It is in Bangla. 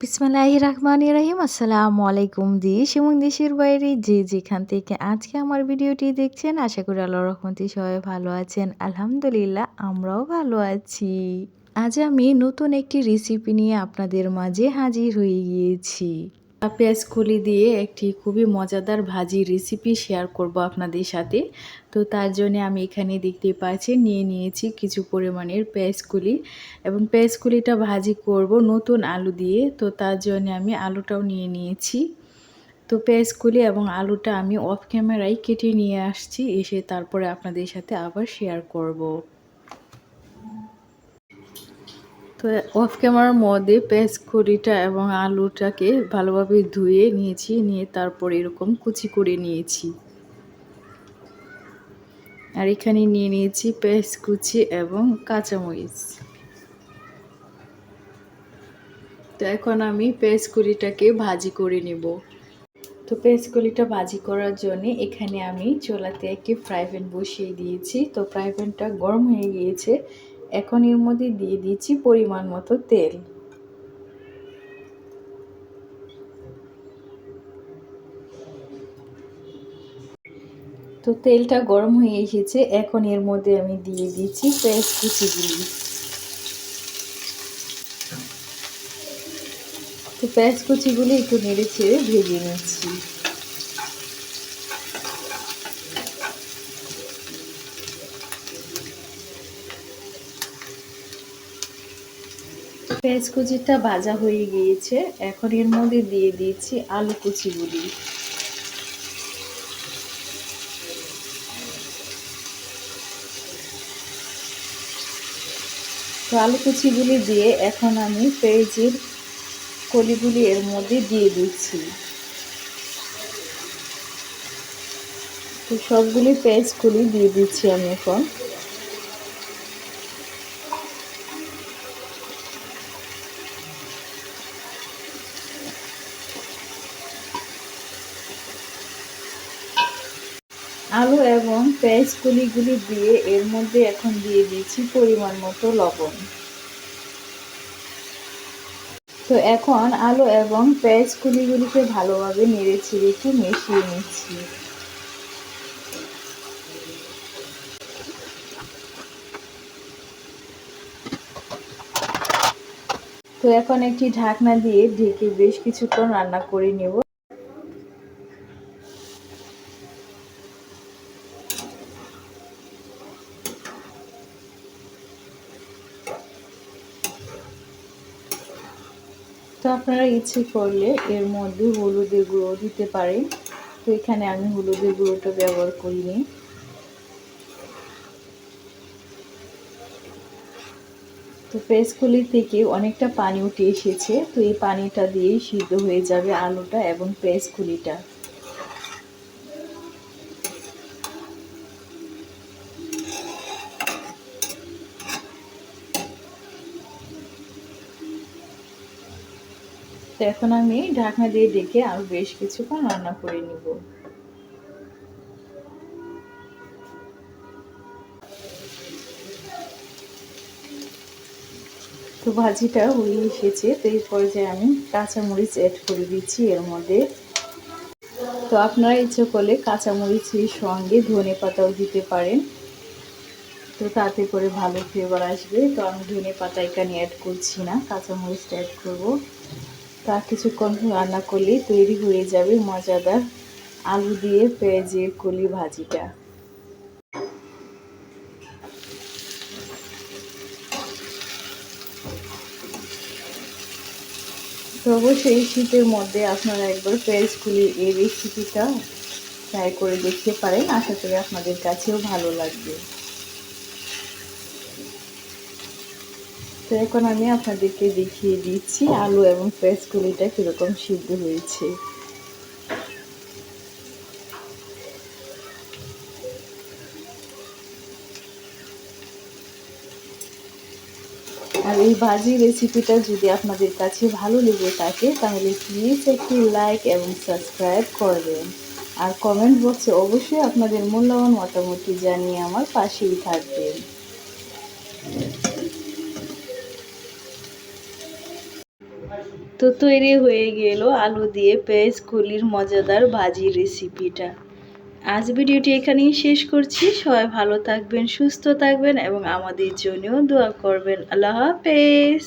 বিসমিল্লাহি রহমান রহিম আসসালামু আলাইকুম দেশ এবং দেশের বাইরে যে যেখান থেকে আজকে আমার ভিডিওটি দেখছেন, আশা করি আল্লাহ রহমতি সবাই ভালো আছেন। আলহামদুলিল্লাহ, আমরাও ভালো আছি। আজ আমি নতুন একটি রেসিপি নিয়ে আপনাদের মাঝে হাজির হয়ে গিয়েছি। পেঁয়াজ কলি দিয়ে একটি খুবই মজাদার ভাজি রেসিপি শেয়ার করব আপনাদের সাথে। তো তার জন্য আমি এখানে দেখতে পাচ্ছি নিয়ে নিয়েছি কিছু পরিমাণের পেঁয়াজ কলি এবং পেঁয়াজ কলিটা ভাজি করব নতুন আলু দিয়ে। তো তার জন্য আমি আলুটাও নিয়ে নিয়েছি। তো পেঁয়াজ কলি এবং আলুটা আমি অফ ক্যামেরায় কেটে নিয়ে আসছি, এসে তারপরে আপনাদের সাথে আবার শেয়ার করব। তো অফ ক্যামেরার মধ্যে পেঁয়াজ কড়িটা এবং আলুটাকে ভালোভাবে ধুয়ে নিয়েছি, নিয়ে তারপর এরকম কুচি করে নিয়েছি। আর এখানে নিয়ে নিয়েছি পেঁয়াজ কুচি এবং কাঁচামরিচ। তো এখন আমি পেঁয়াজ কুড়িটাকে ভাজি করে নেব। তো পেঁয়াজ কলিটা ভাজি করার জন্য এখানে আমি চোলাতে একটি ফ্রাই প্যান বসিয়ে দিয়েছি। তো ফ্রাই প্যানটা গরম হয়ে গিয়েছে। এখন এর মধ্যে দিয়ে দিচ্ছি পরিমাণ মতো তেল। তো তেলটা গরম হয়ে এসেছে, এখন এর মধ্যে আমি দিয়ে দিচ্ছি পেঁয়াজ কুচিগুলি। তো পেঁয়াজ কুচিগুলি একটু নেড়ে ছেড়ে ভেজে নিচ্ছি। পেঁয়াজ কুচিটা ভাজা হয়ে গিয়েছে। এখন এর মধ্যে দিয়ে দিয়েছি আলু কুচিগুলি তো আলু কুচিগুলি দিয়ে এখন আমি পেঁয়াজের কলিগুলি এর মধ্যে দিয়ে দিচ্ছি। তো সবগুলি পেঁয়াজ কলি দিয়ে দিচ্ছি আমি এখন। আলু এবং পেঁয়াজ কুলিগুলি দিয়ে এর মধ্যে এখন দিয়ে দিচ্ছি পরিমাণ মতো লবণ। তো এখন আলু এবং পেঁয়াজ কুলিগুলিকে ভালোভাবে নেড়ে ছেড়ে একটু মিশিয়ে নিচ্ছি। তো এখন একটি ঢাকনা দিয়ে ঢেকে বেশ কিছুক্ষণ রান্না করে নেব। তো আপনারা ইচ্ছে করলে এর মধ্যে হলুদের গুঁড়ো দিতে পারেন। তো এখানে আমি হলুদের গুঁড়োটা ব্যবহার করিনি। তো পেস্টগুলি থেকে অনেকটা পানি উঠে এসেছে। তো এই পানিটা দিয়েই সিদ্ধ হয়ে যাবে আলুটা এবং পেস্টগুলিটা। তো এখন আমি ঢাকনা দিয়ে ডেকে আরও বেশ কিছুক্ষণ রান্না করে নিব। তো ভাজিটা হয়ে এসেছে, তো এই পর্যায়ে আমি কাঁচামরিচ অ্যাড করে দিচ্ছি এর মধ্যে। তো আপনারা ইচ্ছে করলে কাঁচামরিচের সঙ্গে ধনে পাতাও দিতে পারেন। তো তাতে করে ভালো ফ্লেভার আসবে। তো আমি ধনে পাতা এখানে অ্যাড করছি না, কাঁচামরিচটা অ্যাড করব। তা কিছুক্ষণ রান্না করলেই তৈরি হয়ে যাবে মজাদার আলু দিয়ে পেঁয়াজের কলি ভাজিটা। তো অবশ্যই শীতের মধ্যে আপনারা একবার পেঁয়াজ কুলি এই রেসিপিটা ট্রাই করে দেখতে পারেন। আশা করি আপনাদের কাছেও ভালো লাগবে। তো এখন আমি আপনাদেরকে দেখিয়ে দিচ্ছি আলু এবং পেঁয়াজগুলিটা কীরকম সিদ্ধ হয়েছে। আর এই ভাজি রেসিপিটা যদি আপনাদের কাছে ভালো লেগে থাকে, তাহলে প্লিজ একটি লাইক এবং সাবস্ক্রাইব করবেন। আর কমেন্ট বক্সে অবশ্যই আপনাদের মূল্যবান মতামতটি জানিয়ে আমার পাশেই থাকবেন। তো তৈরি হয়ে গেল আলু দিয়ে পেঁয়াজ, কলির মজাদার ভাজি রেসিপিটা আজ ভিডিওটি এখানেই শেষ করছি। সবাই ভালো থাকবেন, সুস্থ থাকবেন এবং আমাদের জন্যও দোয়া করবেন। আল্লাহ হাফেজ।